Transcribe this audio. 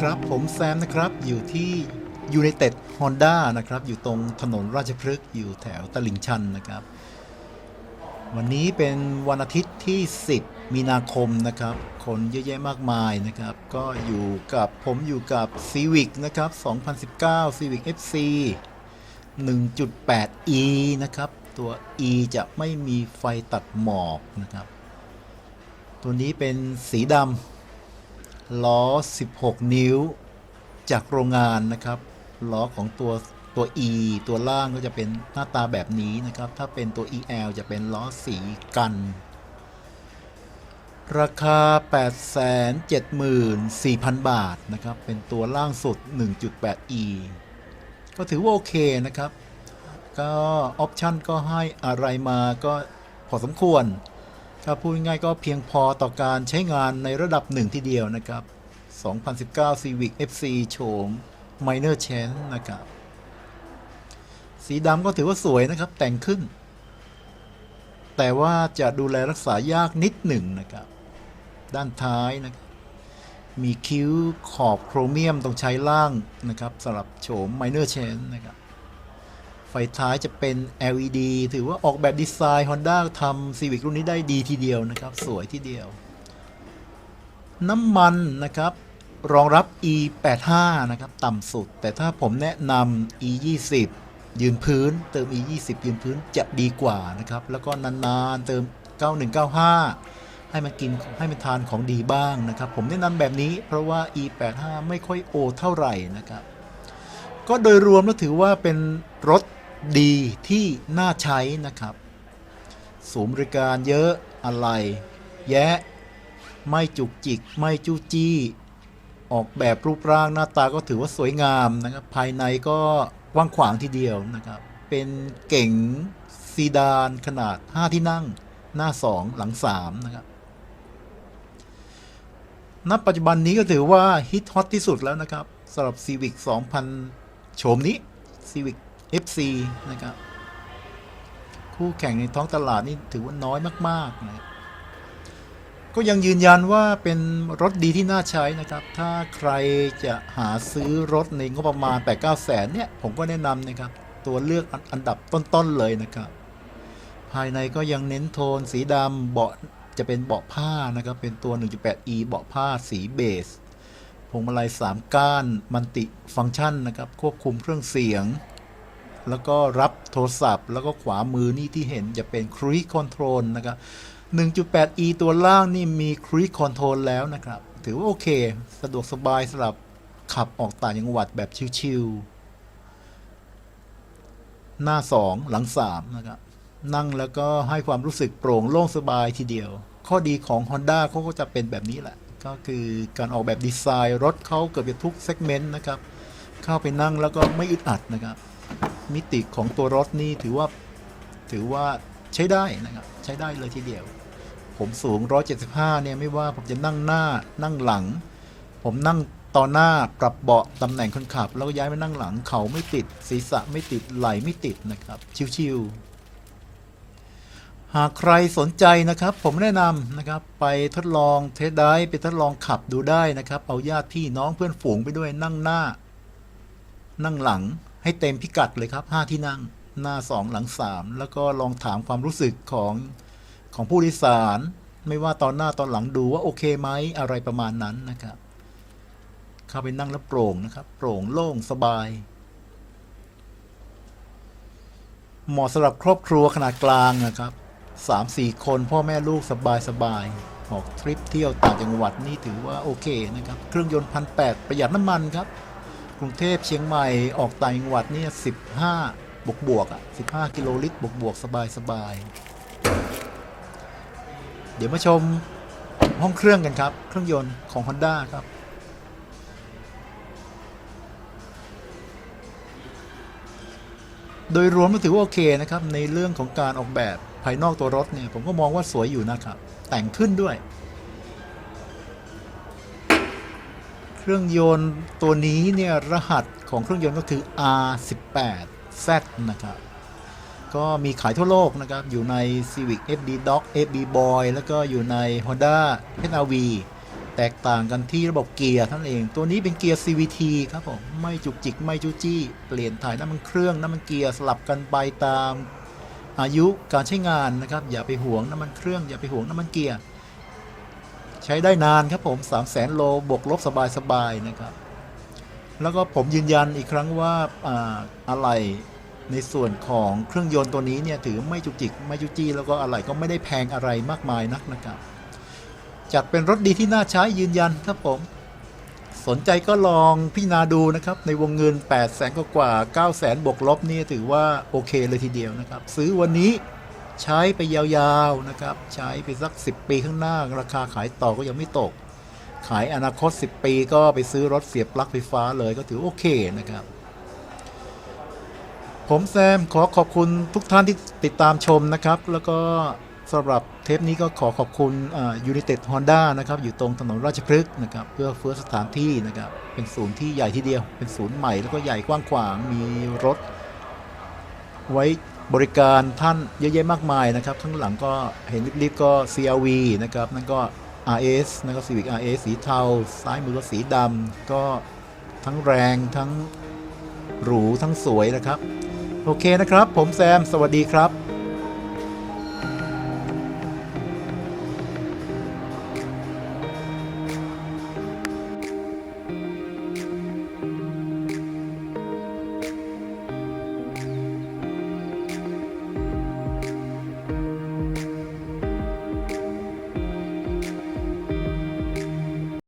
ครับ ผมแซมนะครับ อยู่ที่ United Honda นะครับ อยู่ตรงถนนราชพฤกษ์อยู่แถวตลิ่งชันนะครับ วันนี้เป็นวันอาทิตย์ที่ 10 มีนาคมนะครับ คนเยอะแยะมากมายนะครับ ก็อยู่กับผมอยู่กับ Civic นะครับ 2019 Civic FC 1.8e นะครับ ตัว e จะไม่มีไฟตัดหมอกนะครับ ตัวนี้เป็นสีดำ ล้อ 16 นิ้ว จากโรงงานนะครับล้อของตัวตัว E ตัวล่างก็จะเป็นหน้าตาแบบนี้นะครับ ถ้าเป็นตัว EL จะเป็นล้อสีกัน ราคา 874,000 บาทนะครับ เป็นตัวล่างสุด 1.8e ก็ถือว่าโอเคนะครับ ก็ออปชั่นก็ให้อะไรมาก็พอสมควร ถ้าพูดง่ายๆก็เพียงพอต่อการใช้งานในระดับหนึ่งทีเดียวนะครับ 2019 Civic FC โฉม Minor Change นะครับ สีดำก็ถือว่าสวยนะครับแต่งขึ้น แต่ว่าจะดูแลรักษายากนิดหนึ่งนะครับ ด้านท้ายนะครับ มีคิ้วขอบโครเมียมตรงใช้ล่างนะครับสำหรับโฉม Minor Change นะครับ ไฟท้ายจะเป็น LED ถือว่าออกแบบดีไซน์ Honda ทำ Civic รุ่นนี้ได้ดีทีเดียวนะครับ สวยทีเดียว น้ำมันนะครับ รองรับ E85 นะครับ ต่ำสุด แต่ถ้าผมแนะนำ E20 ยืนพื้น เติม E20 ยืนพื้นจะดีกว่านะครับ แล้วก็นานๆ เติม 9195 ให้มันกินให้มันทานของดีบ้างนะครับ ผมแนะนำแบบนี้เพราะว่า E85 ไม่ค่อยโอเท่าไหร่นะครับ ก็โดยรวมแล้วถือว่าเป็นรถ ดีที่น่าใช้นะครับศูนย์บริการเยอะอะไร แยะ ไม่จุกจิก ไม่จู้จี้ ออกแบบรูปร่างหน้าตาก็ถือว่าสวยงามนะครับ ภายในก็กว้างขวางทีเดียวนะครับ เป็นเก่งซีดานขนาด 5 ที่นั่ง หน้า 2 หลัง 3 นะครับณปัจจุบันนี้ก็ถือว่าฮิตฮอตที่สุดแล้วนะครับสำหรับ Civic 2000 โฉมนี้ Civic FC นะครับคู่แข่งในท้องตลาดนี่ถือว่าน้อยมากๆนะครับก็ยังยืนยันว่าเป็นรถดีที่น่าใช้นะครับ ถ้าใครจะหาซื้อรถในงบประมาณ 8-9แสนเนี่ย ผมก็แนะนำนะครับ ตัวเลือกอันอันดับต้นๆเลยนะครับ ภายในก็ยังเน้นโทนสีดำเบาะจะเป็นเบาะผ้านะครับ เป็นตัว 1.8e เบาะผ้าสีเบสพวงมาลัย 3 ก้าน มันติฟังก์ชันนะครับ ควบคุมเครื่องเสียง แล้วก็รับโทรศัพท์ แล้วก็ขวามือนี่ที่เห็นจะเป็น Cruise Control นะครับ 1.8e ตัวล่างนี่มี Cruise Control แล้วนะครับ ถือว่าโอเค สะดวกสบายสำหรับขับออกต่างจังหวัดแบบชิลๆหน้า 2 หลัง 3 นะครับ นั่งแล้วก็ให้ความรู้สึกโปร่งโล่งสบายทีเดียว ข้อดีของ Honda เขาก็จะเป็นแบบนี้แหละ ก็คือการออกแบบดีไซน์รถเขาเกือบจะทุกเซกเมนต์นะครับ เข้าไปนั่งแล้วก็ไม่อึดอัดนะครับ มิติของตัวรถนี่ถือว่าถือว่าใช้ได้นะครับ ใช้ได้เลยทีเดียว ผมสูง 175 เนี่ยไม่ว่าผมจะนั่งหน้านั่งหลัง ผมนั่งต่อหน้าปรับเบาะตำแหน่งคนขับ แล้วก็ย้ายมานั่งหลังเขาไม่ติด ศีรษะไม่ติดไหลไม่ติดนะครับ ชิวๆหากใครสนใจนะครับ ผมแนะนำนะครับ ไปทดลองเทสได้ไปทดลองขับดูได้นะครับ เอาญาติพี่น้องเพื่อนฝูงไปด้วยนั่งหน้า นั่งหลัง ให้เต็มพิกัดเลยครับ 5 ที่นั่งหน้า 2 หลัง 3 แล้วก็ลองถามความรู้สึกของของผู้โดยสาร ไม่ว่าตอนหน้าตอนหลังดูว่าโอเคไหมอะไรประมาณนั้นนะครับ เข้าไปนั่งแล้วโปร่งนะครับ โปร่งโล่งสบายเหมาะสำหรับครอบครัวขนาดกลางนะครับสามสี่คนพ่อแม่ลูกสบายสบายออกทริปเที่ยวต่างจังหวัดนี่ถือว่าโอเคนะครับ เครื่องยนต์พันแประหยัดน้ำมันครับ รุงเทพเชียงใหม่ออกต่างจังหวัดเนี่ยสิบห้าบวกบวกอะสิบห้ากิโลลิตรบวกบวกสบายสบายเดี๋ยวมาชมห้องเครื่องกันครับ เครื่องยนต์ของ Honda ครับโดยรวมก็ถือว่าโอเคนะครับ ในเรื่องของการออกแบบภายนอกตัวรถเนี่ย ผมก็มองว่าสวยอยู่นะครับ แต่งขึ้นด้วย เครื่องยนต์ตัวนี้เนี่ยรหัสของเครื่องยนต์ก็คือ R18Z นะครับ ก็มีขายทั่วโลกนะครับ อยู่ใน Civic FD Doc FB Boy แล้วก็อยู่ใน Honda HRV แตกต่างกันที่ระบบเกียร์ท่านั้นเอง ตัวนี้เป็นเกียร์ CVT ครับผม ไม่จุกจิก ไม่จู้จี้ เปลี่ยนถ่ายน้ำมันเครื่องน้ำมันเกียร์สลับกันไปตามอายุการใช้งานนะครับ อย่าไปห่วงน้ำมันเครื่อง อย่าไปห่วงน้ำมันเกียร์ ใช้ได้นานครับผม3 0 0แสนโลบวกลบสบายๆนะครับ แล้วก็ผมยืนยันอีกครั้งว่าอ่าอะไรในส่วนของเครื่องยนต์ตัวนี้เนี่ยถือไม่จุกจิกไม่จุจี้แล้วก็อะไรก็ไม่ได้แพงอะไรมากมายนักนะครับ จัดเป็นรถดีที่น่าใช้ยืนยันครับผม สนใจก็ลองพิจารณาดูนะครับ ในวงเงิน8 0 0แสนกว่า9 0 0แสนบวกลบนี่ถือว่าโอเคเลยทีเดียวนะครับ ซื้อวันนี้ ใช้ไปยาวๆนะครับ ใช้ไปสัก 10 ปีข้างหน้า ราคาขายต่อก็ยังไม่ตก ขายอนาคต 10 ปีก็ไปซื้อรถเสียบปลั๊กไฟฟ้าเลยก็ถือโอเคนะครับ ผมแซมขอขอบคุณทุกท่านที่ติดตามชมนะครับ แล้วก็สำหรับเทปนี้ก็ขอขอบคุณยูนิเต็ดฮอนด้านะครับ อยู่ตรงถนนราชพฤกษ์นะครับ เพื่อเฟื้อสถานที่นะครับ เป็นศูนย์ที่ใหญ่ที่เดียว เป็นศูนย์ใหม่แล้วก็ใหญ่กว้างขวางมีรถ ไว้ บริการท่านเยอะแยะมากมายนะครับ ข้างหลังก็เห็นลิบๆก็ CRV นะครับ นั่นก็ RS นั่นก็ Civic RS สีเทา ซ้ายมือก็สีดำ ก็ทั้งแรงทั้งหรูทั้งสวยนะครับ โอเคนะครับ ผมแซม สวัสดีครับ